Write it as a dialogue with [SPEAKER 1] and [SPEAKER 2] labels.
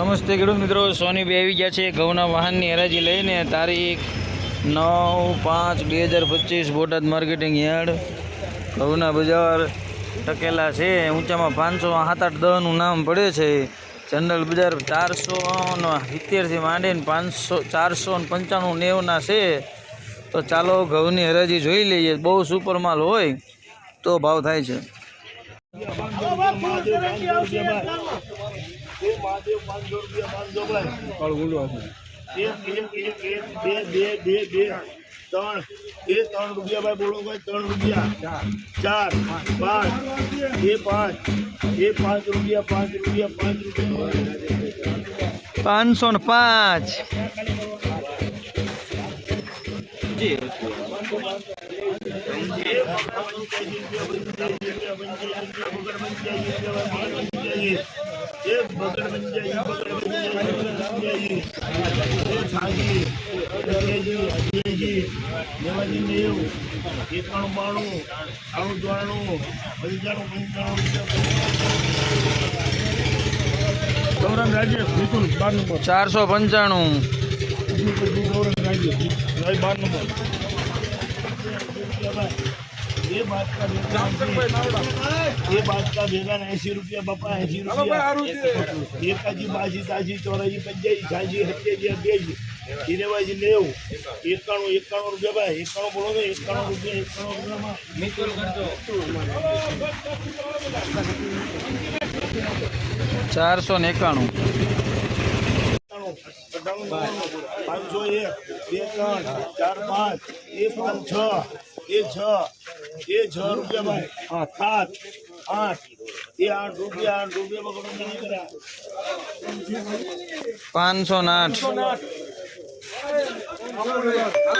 [SPEAKER 1] નમસ્તે ખેડૂત મિત્રો, સોની બે આવી ગયા છે ઘઉંના વાહનની હરાજી લઈને. તારીખ નવ પાંચ બે હજાર પચીસ, બોટાદ માર્કેટિંગ યાર્ડ. ઘઉંના બજાર ટકેલા છે. ઊંચામાં પાંચસો સાત આઠ દહનું નામ પડે છે. જનરલ બજાર ચારસો સિત્તેરથી માંડીને પાંચસો, ચારસો ને પંચાણું નેવના છે. તો ચાલો ઘઉંની હરાજી જોઈ લઈએ. બહુ સુપર માલ હોય તો ભાવ થાય છે.
[SPEAKER 2] એક એક એક એક બે બે બે બે ત્રણ એ ત્રણ રૂપિયા ભાઈ બોલો ભાઈ ત્રણ રૂપિયા ચાર પાંચ એ પાંચ એ પાંચ રૂપિયા પાંચ રૂપિયા પાંચ રૂપિયા
[SPEAKER 1] પાંચસો ને પાંચ
[SPEAKER 2] બગડ બગડ પંચાણું. ગૌરંગ રાજ્ય બિલકુલ બાર નંબર
[SPEAKER 1] ચારસો પંચાણું
[SPEAKER 2] બાર નંબર. ભેગા એ બાદ કા ભેગા ને એસી રૂપિયા બાપા એસી રૂપિયા. એકાજી બાજી તાજી ચોરાજી પંચાજી છાજી સત્યાજી અગિયાજી સિનેમાજી નેવું એકાણું એકાણું રૂપિયા ભાઈ એકાણું બોલો ને એકાણું રૂપિયા એકાણું રૂપિયામાં.
[SPEAKER 1] ચારસો ને એકાણું.
[SPEAKER 2] પાંચસો એક બે ત્રણ ચાર પાંચ એ પાંચ છ એ છ એ છ રૂપિયા ભાઈ સાત આઠ એ આઠ રૂપિયા આઠ રૂપિયા પકડો નહીં કર્યા
[SPEAKER 1] પાંચસો ને આઠ